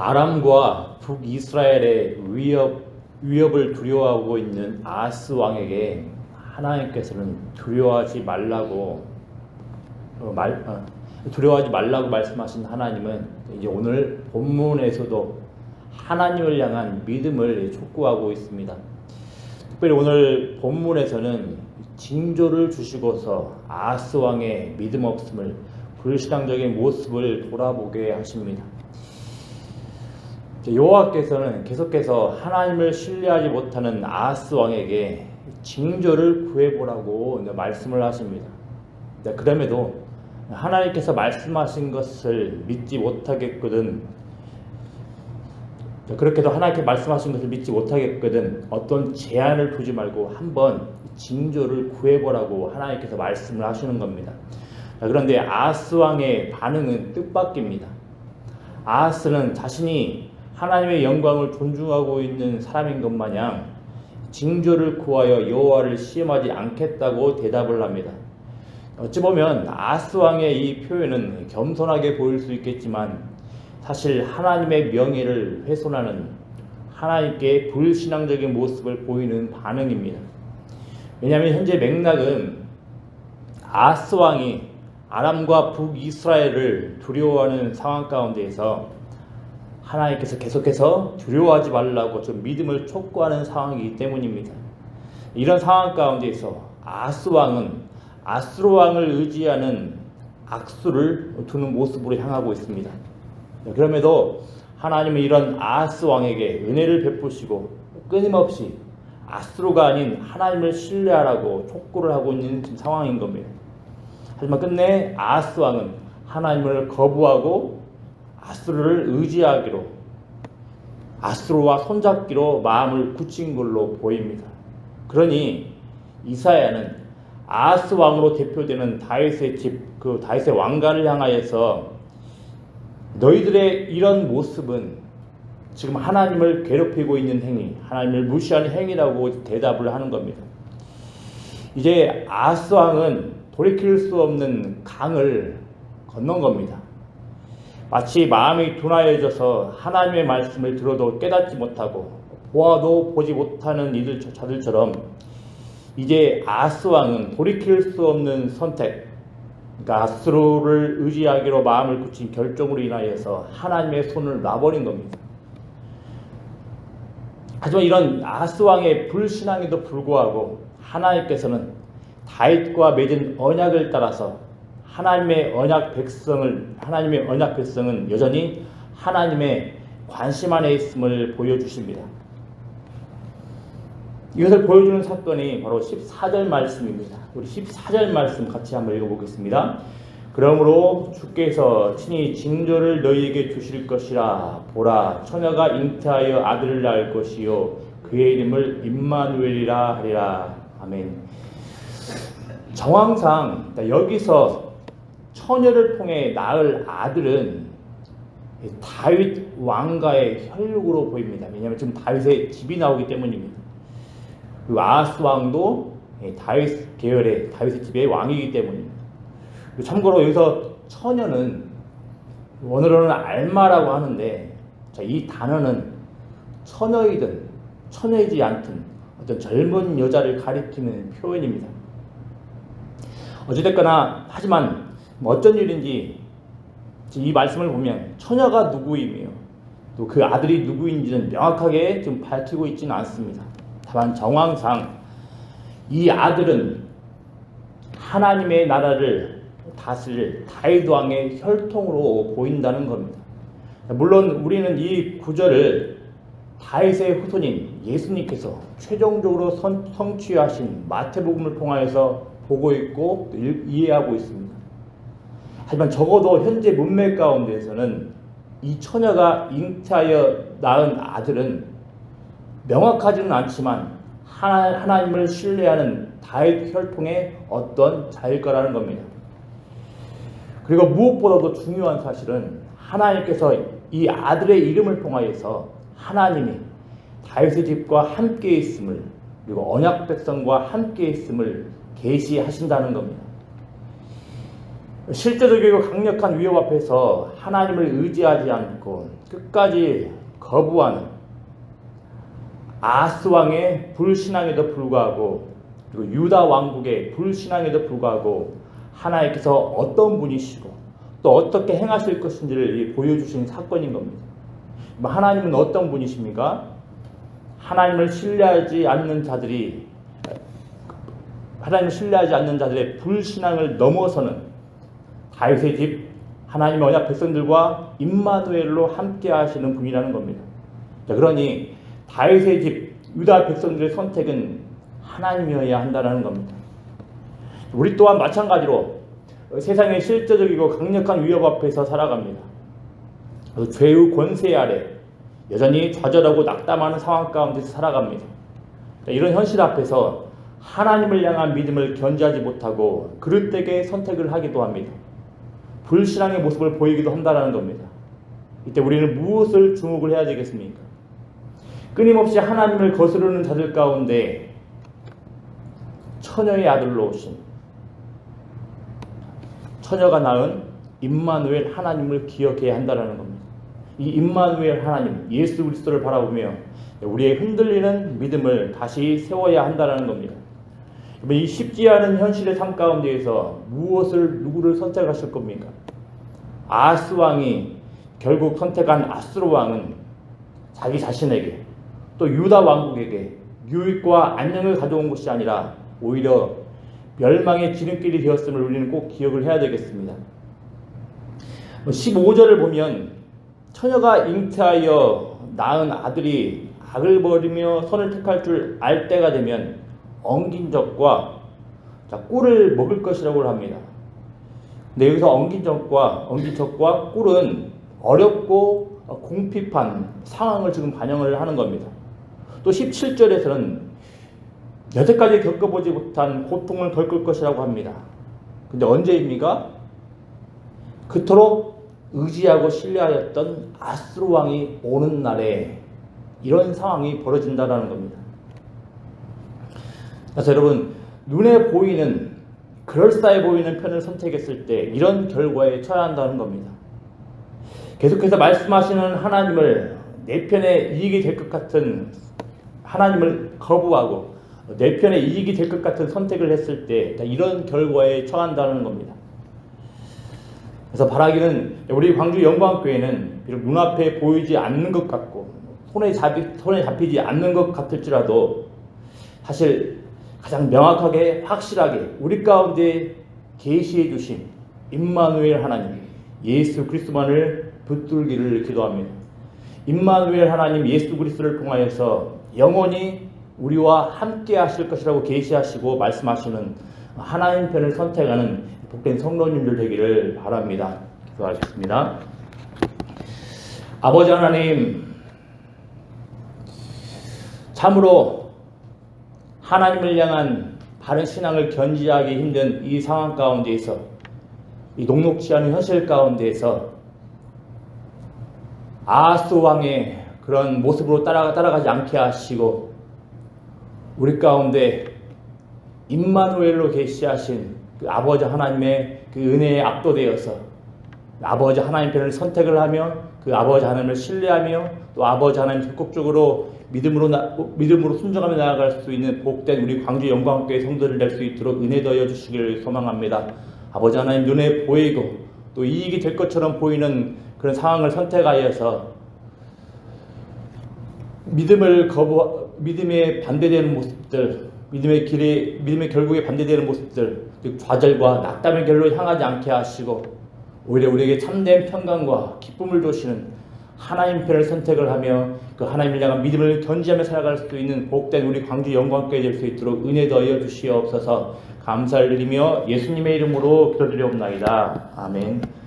아람과 북이스라엘의 위협, 위협을 두려워하고 있는 아스 왕에게 하나님께서는 두려워하지 말라고 어, 말, 어, 두려워하지 말라고 말씀하신 하나님은 이제 오늘 본문에서도 하나님을 향한 믿음을 촉구하고 있습니다. 특별히 오늘 본문에서는 징조를 주시고서 아스 왕의 믿음 없음을 불신앙적인 모습을 돌아보게 하십니다. 여호와께서는 계속해서 하나님을 신뢰하지 못하는 아하스 왕에게 징조를 구해보라고 말씀을 하십니다. 그럼에도 하나님께서 말씀하신 것을 믿지 못하겠거든 그렇게도 하나님께 말씀하신 것을 믿지 못하겠거든 어떤 제한을 두지 말고 한번 징조를 구해보라고 하나님께서 말씀을 하시는 겁니다. 그런데 아하스 왕의 반응은 뜻밖입니다. 아하스는 자신이 하나님의 영광을 존중하고 있는 사람인 것 마냥 징조를 구하여 여호와를 시험하지 않겠다고 대답을 합니다. 어찌 보면 아스 왕의 이 표현은 겸손하게 보일 수 있겠지만 사실 하나님의 명예를 훼손하는 하나님께 불신앙적인 모습을 보이는 반응입니다. 왜냐하면 현재 맥락은 아스 왕이 아람과 북이스라엘을 두려워하는 상황 가운데에서 하나님께서 계속해서 두려워하지 말라고 좀 믿음을 촉구하는 상황이기 때문입니다. 이런 상황 가운데서 아스 왕은 아스로 왕을 의지하는 악수를 두는 모습으로 향하고 있습니다. 그럼에도 하나님은 이런 아스 왕에게 은혜를 베푸시고 끊임없이 아스로가 아닌 하나님을 신뢰하라고 촉구를 하고 있는 상황인 겁니다. 하지만 끝내 아스 왕은 하나님을 거부하고 아스루를 의지하기로 아스루와 손잡기로 마음을 굳힌 걸로 보입니다. 그러니 이사야는 아스 왕으로 대표되는 다윗의 집, 그 다윗의 왕가를 향하여서 너희들의 이런 모습은 지금 하나님을 괴롭히고 있는 행위, 하나님을 무시하는 행위라고 대답을 하는 겁니다. 이제 아스 왕은 돌이킬 수 없는 강을 건넌 겁니다. 마치 마음이 둔하여져서 하나님의 말씀을 들어도 깨닫지 못하고 보아도 보지 못하는 이들 자들처럼 이제 아스 왕은 돌이킬 수 없는 선택, 그러니까 아스루를 의지하기로 마음을 굳힌 결정으로 인하여서 하나님의 손을 놔버린 겁니다. 하지만 이런 아스 왕의 불신앙에도 불구하고 하나님께서는 다윗과 맺은 언약을 따라서 하나님의 언약 백성을 하나님의 언약 백성은 여전히 하나님의 관심 안에 있음을 보여주십니다. 이것을 보여주는 사건이 바로 14절 말씀입니다. 우리 14절 말씀 같이 한번 읽어보겠습니다. 그러므로 주께서 친히 징조를 너희에게 주실 것이라 보라 처녀가 잉태하여 아들을 낳을 것이요 그의 이름을 임마누엘이라 하리라 아멘. 정황상 여기서 처녀를 통해 낳을 아들은 다윗 왕가의 혈육으로 보입니다. 왜냐하면 지금 다윗의 집이 나오기 때문입니다. 그 아하스 왕도 다윗 계열의 다윗의 집의 왕이기 때문입니다. 참고로 여기서 처녀는 원어로는 알마라고 하는데 이 단어는 처녀이든 처녀이지 않든 어떤 젊은 여자를 가리키는 표현입니다. 어찌됐거나 하지만 뭐 어쩐 일인지 이 말씀을 보면 처녀가 누구이며 또 그 아들이 누구인지는 명확하게 좀 밝히고 있지는 않습니다. 다만 정황상 이 아들은 하나님의 나라를 다스릴 다윗 왕의 혈통으로 보인다는 겁니다. 물론 우리는 이 구절을 다윗의 후손인 예수님께서 최종적으로 성취하신 마태복음을 통하여서 보고 있고 이해하고 있습니다. 하지만 적어도 현재 문맥 가운데에서는 이 처녀가 잉태하여 낳은 아들은 명확하지는 않지만 하나, 님을 신뢰하는 다윗 혈통의 어떤 자일 거라는 겁니다. 그리고 무엇보다도 중요한 사실은 하나님께서 이 아들의 이름을 통하여서 하나님이 다윗의 집과 함께 있음을 그리고 언약 백성과 함께 있음을 계시하신다는 겁니다. 실제적이고 강력한 위협 앞에서 하나님을 의지하지 않고 끝까지 거부하는 아스 왕의 불신앙에도 불구하고 그리고 유다 왕국의 불신앙에도 불구하고 하나님께서 어떤 분이시고 또 어떻게 행하실 것인지를 보여주신 사건인 겁니다. 하나님은 어떤 분이십니까? 하나님을 신뢰하지 않는 자들이 하나님을 신뢰하지 않는 자들의 불신앙을 넘어서는 다윗의 집 하나님의 언약 백성들과 임마누엘로 함께 하시는 분이라는 겁니다. 자, 그러니 다윗의 집 유다 백성들의 선택은 하나님이어야 한다는 겁니다. 우리 또한 마찬가지로 세상의 실제적이고 강력한 위협 앞에서 살아갑니다. 죄의 권세 아래 여전히 좌절하고 낙담하는 상황 가운데서 살아갑니다. 이런 현실 앞에서 하나님을 향한 믿음을 견지하지 못하고 그릇되게 선택을 하기도 합니다. 불신앙의 모습을 보이기도 한다는 겁니다. 이때 우리는 무엇을 주목을 해야 되겠습니까? 끊임없이 하나님을 거스르는 자들 가운데 처녀의 아들로 오신 처녀가 낳은 임마누엘 하나님을 기억해야 한다는 겁니다. 이 임마누엘 하나님 예수 그리스도를 바라보며 우리의 흔들리는 믿음을 다시 세워야 한다는 겁니다. 이 쉽지 않은 현실의 삶 가운데에서 무엇을 누구를 선택하실 겁니까? 아스 왕이 결국 선택한 아스로 왕은 자기 자신에게 또 유다 왕국에게 유익과 안녕을 가져온 것이 아니라 오히려 멸망의 지름길이 되었음을 우리는 꼭 기억을 해야 되겠습니다. 15절을 보면 처녀가 잉태하여 낳은 아들이 악을 버리며 선을 택할 줄 알 때가 되면 엉긴 적과 자, 꿀을 먹을 것이라고 합니다. 근데 여기서 엉긴 적과 엉긴 적과 꿀은 어렵고 공핍한 상황을 지금 반영을 하는 겁니다. 또 17절에서는 여태까지 겪어보지 못한 고통을 겪을 것이라고 합니다. 근데 언제입니까? 그토록 의지하고 신뢰하였던 아스로 왕이 오는 날에 이런 상황이 벌어진다는 겁니다. 그래서 여러분 눈에 보이는 그럴싸해 보이는 편을 선택했을 때 이런 결과에 처해야 한다는 겁니다. 계속해서 말씀하시는 하나님을 내 편에 이익이 될 것 같은 하나님을 거부하고 내 편에 이익이 될 것 같은 선택을 했을 때 이런 결과에 처한다는 겁니다. 그래서 바라기는 우리 광주 영광교회는 비록 눈앞에 보이지 않는 것 같고 손에 잡히, 손에 잡히지 않는 것 같을지라도 사실 가장 명확하게 확실하게 우리 가운데 계시해 주신 임마누엘 하나님 예수 그리스도만을 붙들기를 기도합니다. 임마누엘 하나님 예수 그리스도를 통하여서 영원히 우리와 함께 하실 것이라고 계시하시고 말씀하시는 하나님 편을 선택하는 복된 성도님들 되기를 바랍니다. 기도하겠습니다. 아버지 하나님 참으로 하나님을 향한 바른 신앙을 견지하기 힘든 이 상황 가운데에서 이 녹록지 않은 현실 가운데에서 아하스 왕의 그런 모습으로 따라, 따라가지 않게 하시고 우리 가운데 임마누엘로 계시하신 그 아버지 하나님의 그 은혜에 압도되어서 아버지 하나님 편을 선택을 하며 그 아버지 하나님을 신뢰하며 또 아버지 하나님 적극적으로 믿음으로 나, 믿음으로 순종하며 나아갈 수 있는 복된 우리 광주 영광교회 성도를 될수 있도록 은혜 더여 주시기를 소망합니다. 아버지 하나님 눈에 보이고 또 이익이 될 것처럼 보이는 그런 상황을 선택하여서 믿음을 거부 믿음에 반대되는 모습들 믿음의 길에 믿음의 결국에 반대되는 모습들 좌절과 낙담의 결로 향하지 않게 하시고 오히려 우리에게 참된 평강과 기쁨을 주시는 하나님 편을 선택을 하며 그 하나님을 향한 믿음을 견지하며 살아갈 수 있는 복된 우리 광주 영광께 될수 있도록 은혜 더하여 주시옵소서 감사를 드리며 예수님의 이름으로 기도드리옵나이다. 아멘.